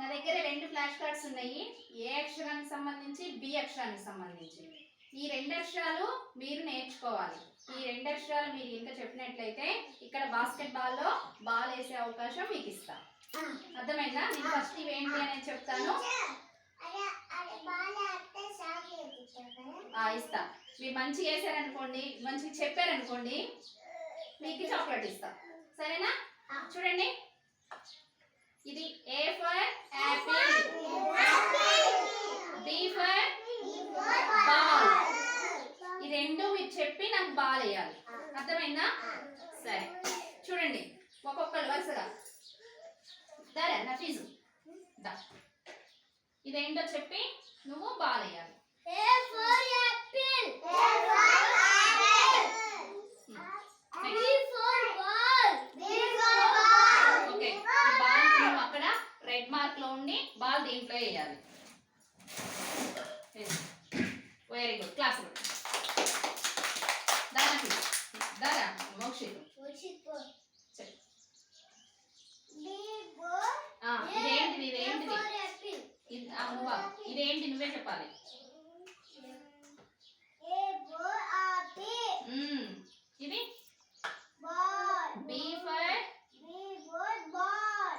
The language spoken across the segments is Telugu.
నా దగ్గర రెండు ఫ్లాష్ కార్డ్స్ ఉన్నాయి. ఏ అక్షరానికి సంబంధించి బి అక్షరానికి సంబంధించి. ఈ రెండు అక్షరాలు మీరు నేర్చుకోవాలి. ఈ రెండు అక్షరాలు మీరు ఇంకా చెప్పినట్లయితే ఇక్కడ బాస్కెట్ బాల్లో బాల్ వేసే అవకాశం మీకు ఇస్తా. అర్థమైందా? నేను ఫస్ట్ ఇవేంటి అనేది చెప్తాను. ఆ, ఇస్తా. మీరు మంచిగా వేసారనుకోండి మంచిగా చెప్పారనుకోండి మీకు చాక్లెట్ ఇస్తా. సరేనా? చూడండి. ఇది A for apple B for ball ఈ రెండు మీరు చెప్పి నాకు బాల్ వేయాలి. అర్థమైందా? సరే. చూడండి ఒక్కొక్కరు వరుసగా. సరే నా దా. ఇదేంటో చెప్పి నువ్వు బాల్ వేయాలి. ఓకే ఈ బాల్ నువ్వు అక్కడ రెడ్ మార్క్లో ఉండి బాల్ దీంట్లో వేయాలి వెరీ గుడ్ క్లాస్ దారా? దారా మోక్షిత్ ఇదేంటిది? ఇదేంటిది ఇదేంటి నువ్వే చెప్పాలి. ఇది? Be for?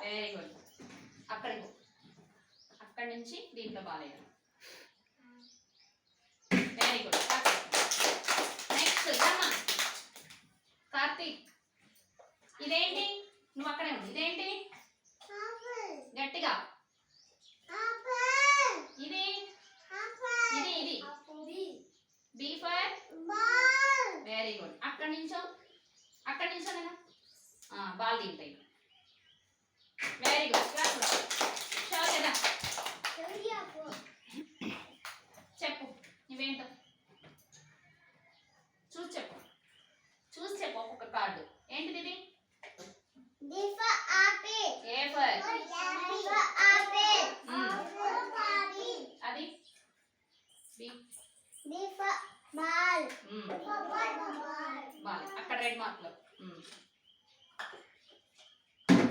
వెరీ గుడ్ అక్కడికి. అక్కడి నుంచి దీంట్లో బాలేయాలి వెరీ గుడ్ నెక్స్ట్ రమ్మా కార్తీక్ ఇదేంటి? నువ్వు అక్కడే ఉంది ఇదేంటి? గట్టిగా. ఇది? ఇది ఇది. ఫర్ వెరీ గుడ్ అక్కడ నుంచో. అక్కడి నుంచో నేను బాల్ తింటాయి వెరీ గుడ్ క్లాస్ కదా? చెప్పు. నువ్వేంటో? చూసి చెప్పు. చూసి చెప్పు ఒక్కొక్క కార్డు ఏంటిది ఇది ఏ ఫర్ అది బి Ball. బాల్ అక్కడ రెడ్ మార్క్లో.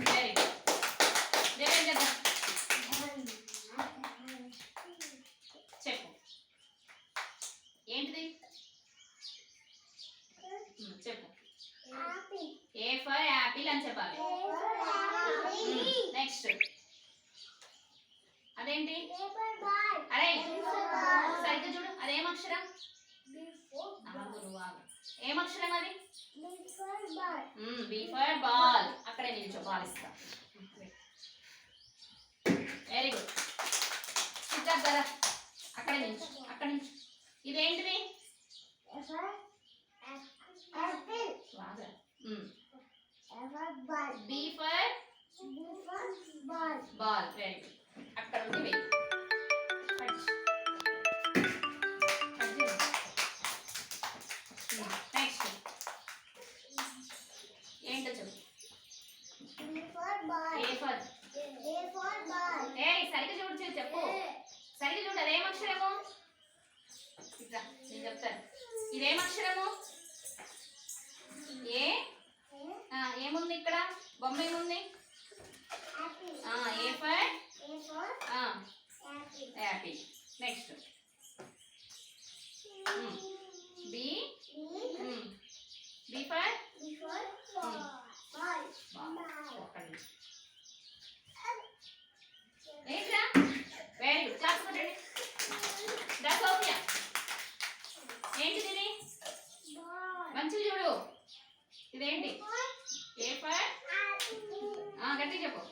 వెరీ గుడ్ దేవేంద్ర దా. చెప్పు. ఏంటిది? మ్మ్, చెప్పు. ఏ ఫర్ యాపిల్ అని చెప్పాలి. నెక్స్ట్ అదేంటి? అరే సరిగ్గా చూడు. అదేం అక్షరం. ఏం అక్షరం అది? బీ ఫర్ బాల్ అక్కడే నిల్చో బాల్ ఇస్తా. వెరీ గుడ్ సిద్ధార్థ్ కదా అక్కడే నిల్చో అక్కడ నిల్చో. ఇదేంటిది? B for ball very good ఏంటో చెప్పు ఏ ఫర్ ఏ సరిగ్గా చూడు చూడు చెప్పు. సరిగ్గా చూడు అదేం అక్షరము? ఇట్లా నేను చెప్తాను. ఇదేం అక్షరము? ఏ? ఏముంది ఇక్కడ? బొమ్మ ఏముంది? A for apple next B B for ఒక్క నిమిషం. ఏంట్రా వెరీ గుడ్ క్లాస్ కొట్టండి దా సౌమ్య ఏంటిది ఇది మంచిగా చూడు. ఇదేంటి? ఏ ఫర్ గట్టిగా చెప్పు.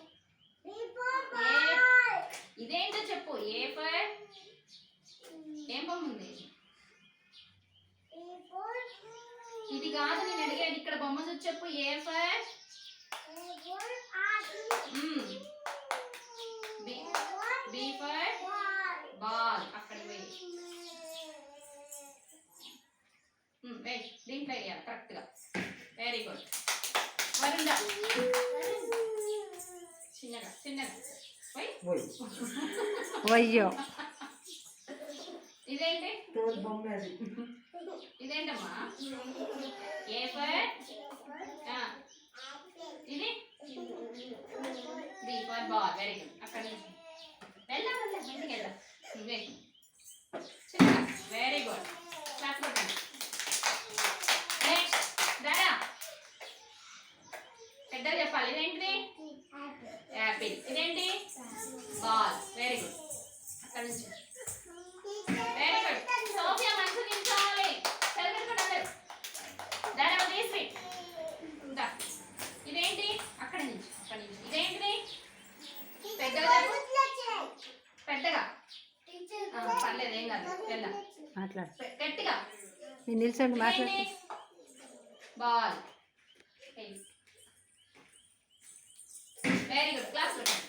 ఇదేంటో చెప్పు. ఏ ఫర్ ఏం బొమ్మ ఉంది? ఇది కాదు నేను అడిగాను ఇక్కడ బొమ్మ చూసి చెప్పు. A for B for ball అక్కడికి పోయి ఉమ్, వెయ్ దీంట్లో వేయాలి కరెక్ట్గా వెరీ గుడ్ వరుందా చిన్నగా చిన్నగా పోయి పోయి వయ్యో ఇదేంటి తోలు బొమ్మ అది ఇదేంటమ్మా ఏ ఫర్ ఆ, ఇది B for ball very good అక్కడ నుంచి వెళ్ళా వెళ్ళా ఇంటికి వెళ్ళా నువ్వే చిన్న వెరీ గుడ్ క్లాస్ కొట్టండి నెక్స్ట్ దారా పెద్దగా చెప్పాలి ఇదేంటిది యాపిల్ ఇదేంటి? బాల్. వెరీ గుడ్ అక్కడ నుంచి వెరీ గుడ్ సోఫియా మంచి నిల్చోవాలి చదివించుకోండి అందరు. దారా తీసి ఇంకా ఇదేంటి? అక్కడ నుంచి అక్కడ నుంచి. ఇదేంటిది? పెద్దగా పెద్దగా. పర్లేదు ఏం కాదు. వెళ్దాం. మాట్లాడు. పె- గట్టిగా. నిల్చోండి మాట్లాడు? బాల్. వెరీ గుడ్ క్లాస్ పెట్టండి